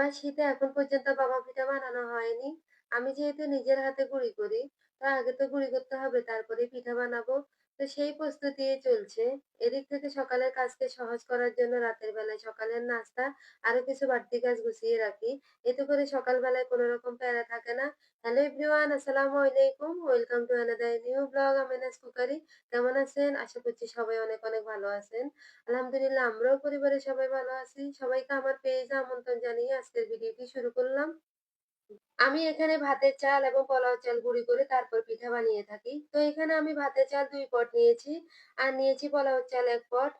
এবার শীতে এখন পর্যন্ত বাবা পিঠা বানানো হয়নি। আমি যেহেতু নিজের হাতে গুঁড়ি করি, তো আগে তো গুঁড়ি করতে হবে তারপরে পিঠা বানাবো। তো সেই প্রস্তুতি চলছে। এদিক থেকে সকালের কাজকে সহজ করার জন্য রাতের বেলায় সকালের নাস্তা আরও কিছু বাড়তি কাজ গুছিয়ে রাখি। এতে করে সকালবেলায় কোনো রকম প্যারা থাকে না। হ্যালো এভরিওয়ান আসসালামু আলাইকুম। Welcome to another new blog Amena's cookery. কেমন আছেন? আশা করছি সবাই অনেক, অনেক ভালো আছেন। আলহামদুলিল্লাহ আমরাও পরিবারের সবাই ভালো আছি। সবাইকে আমার পেজে আমন্ত্রণ জানিয়ে আজকের ভিডিওটি শুরু করলাম। আমি এখানে ভাতের চাল এবং পোলাও চাল গুঁড়ি করে তারপর পিঠা বানিয়ে থাকি। তো এখানে আমি ভাতের চাল দুই পট নিয়েছি আর নিয়েছি পোলাওর চাল এক পট।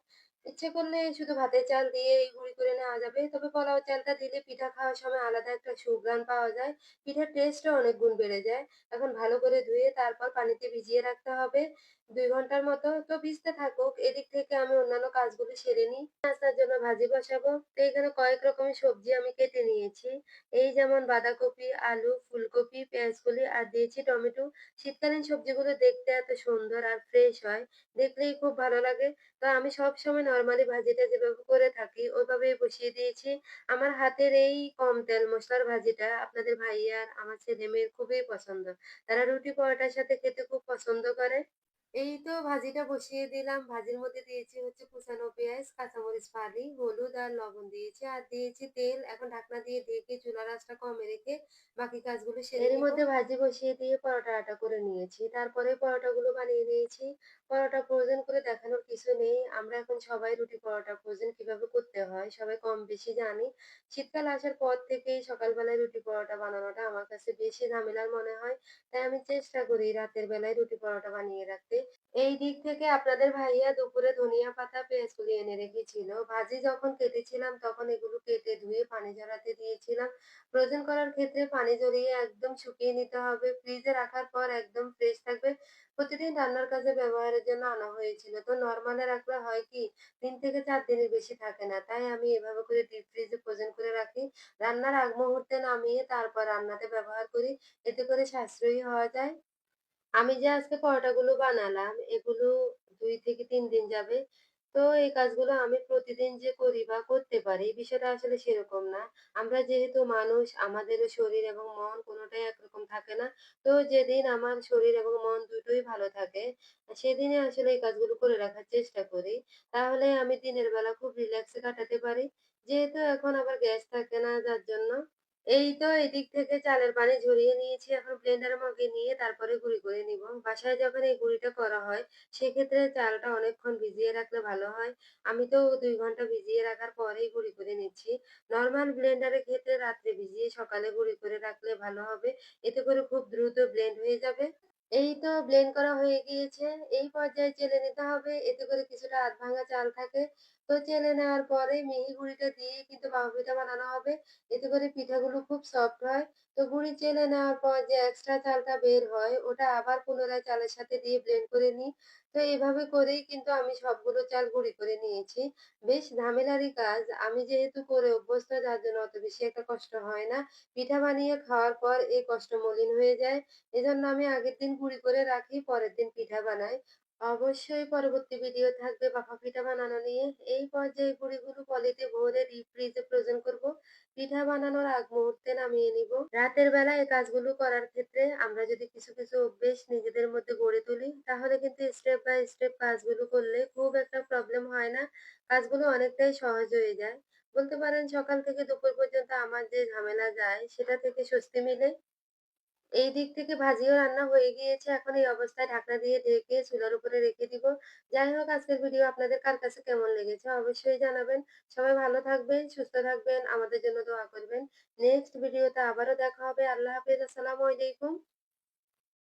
ইচ্ছে করলে শুধু ভাতের চাল দিয়ে এই গুঁড়ি করে নেওয়া যাবে। তবে পোলাও চালটা দিলে পিঠা খাওয়ার সময় আলাদা একটা সুঘ্রাণ পাওয়া যায়। পিঠার টেস্টও অনেক গুণ বেড়ে যায়। এখন ভালো করে ধুয়ে তারপর পানিতে ভিজিয়ে রাখতে হবে ২ ঘণ্টার মতো। তো ভিজতে থাকুক। এদিক থেকে আমি অন্যান্য কাজগুলো সেরে নিই। নাস্তার জন্য ভাজি বসাবো। তো এখানে কয়েক রকমের সবজি আমি কেটে নিয়েছি। এই যেমন বাঁধাকপি, আলু, ফুলকপি, পেঁয়াজকলি আর দিয়েছি টমেটো। শীতকালীন সবজিগুলো দেখতে এত সুন্দর আর ফ্রেশ হয়, দেখলেই খুব ভালো লাগে। তো আমি সবসময় নরমালি ভাজিটা যেভাবে করে থাকি ওইভাবেই বসিয়ে দিয়েছি। আমার হাতের এই কম তেল মশলার ভাজিটা আপনাদের ভাইয়ার, আমার ছেলে মেয়ের খুবই পছন্দ। তারা রুটি পরোটার সাথে খেতে খুব পছন্দ করে। এই তো ভাজিটা বসিয়ে দিলাম। ভাজির মধ্যে দিয়েছি হচ্ছে কুচানো পেঁয়াজ, কাঁচামরিচ ফালি, হলুদ আর লবণ দিয়েছি। আর দিয়েছি তেল। এখন ঢাকনা দিয়ে ঢেকে চুলার আঁচটা কমে রেখে বাকি কাজগুলো সেরে এর মধ্যে ভাজি বসিয়ে দিয়ে পরোটা আটা করে নিয়েছি। তারপরে পরোটাগুলো বানিয়ে নিয়েছি। পরোটা ফ্রোজেন করে দেখানোর কিছু নেই। আমরা এখন সবাই রুটি পরোটা ফ্রোজেন কীভাবে করতে হয় সবাই কম বেশি জানি। শীতকাল আসার পর থেকেই সকালবেলায় রুটি পরোটা বানানোটা আমার কাছে বেশি ঝামেলার মনে হয়। তাই আমি চেষ্টা করি রাতের বেলায় রুটি পরোটা বানিয়ে রাখতে। এই দিক থেকে আপনাদের ভাইয়া দুপুরে ধনিয়া পাতা, পেঁয়াজ কুলি এনে রেখেছিল। ভাজি যখন কেটেছিলাম তখন এগুলো কেটে ধুয়ে পানি ঝরাতে দিয়েছিলাম। ফ্রোজেন করার ক্ষেত্রে পানি ঝরিয়ে একদম শুকিয়ে নিতে হবে। ফ্রিজে রাখার পর একদম ফ্রেশ থাকবে। প্রতিদিন রান্নার কাজে ব্যবহারের জন্য আনা হয়েছিল। তো নরমালে রাখলে হয় কি ৩ থেকে ৪ দিনের বেশি থাকে না। তাই আমি এভাবে করে ডিপ ফ্রিজে ফ্রোজেন করে রাখি। রান্নার আগ মুহূর্তে নামিয়ে তারপর রান্নাতে ব্যবহার করি। এতে করে সাশ্রয়ী হওয়া যায়। আমি যে আজকে পরোটাগুলো বানালাম, এগুলো দুই থেকে তিন দিন যাবে। তো এই কাজগুলো আমি প্রতিদিন যে করি বা করতে পারি বিষয়টা আসলে সেরকম না। আমরা যেহেতু মানুষ, আমাদেরও শরীর এবং মন কোনোটাই একরকম থাকে না। তো যেদিন আমার শরীর এবং মন দুটোই ভালো থাকে, সেদিনে আসলে এই কাজগুলো করে রাখার চেষ্টা করি। তাহলে আমি দিনের বেলা খুব রিল্যাক্সে কাটাতে পারি। যেহেতু এখন আবার গ্যাস থাকে না, যার জন্য এই তো এদিক থেকে চালের পানি ঝরিয়ে নিয়েছি। এখন ব্লেন্ডারের মধ্যে নিয়ে তারপরে গুঁড়ি করে নিব। বাসায় যখন এই গুঁড়িটা করা হয়, সেক্ষেত্রে চালটা অনেকক্ষণ ভিজিয়ে রাখলে ভালো হয়। আমি তো দুই ঘণ্টা ভিজিয়ে রাখার পরেই গুঁড়ি করে নিচ্ছি। নরমাল ব্লেন্ডারের ক্ষেত্রে রাত্রে ভিজিয়ে সকালে গুঁড়ি করে রাখলে ভালো হবে। এতে করে খুব দ্রুত ব্লেন্ড হয়ে যাবে। এই তো ব্লেন্ড করা হয়ে গিয়েছে। এই পর্যায়ে চেলে নিতে হবে। এতে করে কিছুটা আধ ভাঙা চাল থাকে। তো চেলে নেওয়ার পরে মিহি গুঁড়িটা দিয়েই কিন্তু মাওয়া বানানো হবে। এতে করে পিঠাগুলো খুব সফট হয়। তো গুঁড়ি চেলে নেওয়ার পর যে এক্সট্রা চালটা বের হয় ওটা আবার পুনরায় চালের সাথে দিয়ে ব্লেন্ড করে নিই। তো এভাবে করেই কিন্তু আমি সবগুলো চাল গুঁড়ি করে নিয়েছি। বেশ ঝামেলারই কাজ। আমি যেহেতু করে অভ্যস্ত যার জন্য অত বেশি একটা কষ্ট হয় না। পিঠা বানিয়ে খাওয়ার পর এই কষ্ট মলিন হয়ে যায়। এজন্য আমি আগের দিন গুঁড়ি করে রাখি, পরের দিন পিঠা বানাই। অবশ্যই পরবর্তী ভিডিও থাকবে ভাপা পিঠা বানানো নিয়ে। এই পর্যায়ে গুঁড়িগুলো পলিতে ভরে ডিপ ফ্রিজে ফ্রোজেন করব। পিঠা বানানোর আগ মুহূর্তে নামিয়ে নিব। রাতের বেলা এই কাজগুলো করার ক্ষেত্রে আমরা যদি কিছু, কিছু অভ্যেস নিজেদের মধ্যে গড়ে তুলি তাহলে কিন্তু স্টেপ বাই স্টেপ কাজগুলো করলে খুব একটা প্রবলেম হয় না। কাজগুলো অনেকটাই সহজ হয়ে যায়। বলতে পারেন সকাল থেকে দুপুর পর্যন্ত আমার যে ঝামেলা যায় সেটা থেকে স্বস্তি মিলে। এই দিক থেকে ভাজিও রান্না হয়ে গিয়েছে। এখন এই অবস্থায় ঢাকনা দিয়ে ঢেকে চুলার উপরে রেখে দিব। যাই হোক আজকের ভিডিও আপনাদের কার কাছে কেমন লেগেছে অবশ্যই জানাবেন। সবাই ভালো থাকবেন, সুস্থ থাকবেন, আমাদের জন্য দোয়া করবেন। নেক্সট ভিডিওতে আবারও দেখা হবে। আল্লাহ হাফেজ। আসসালামু আলাইকুম।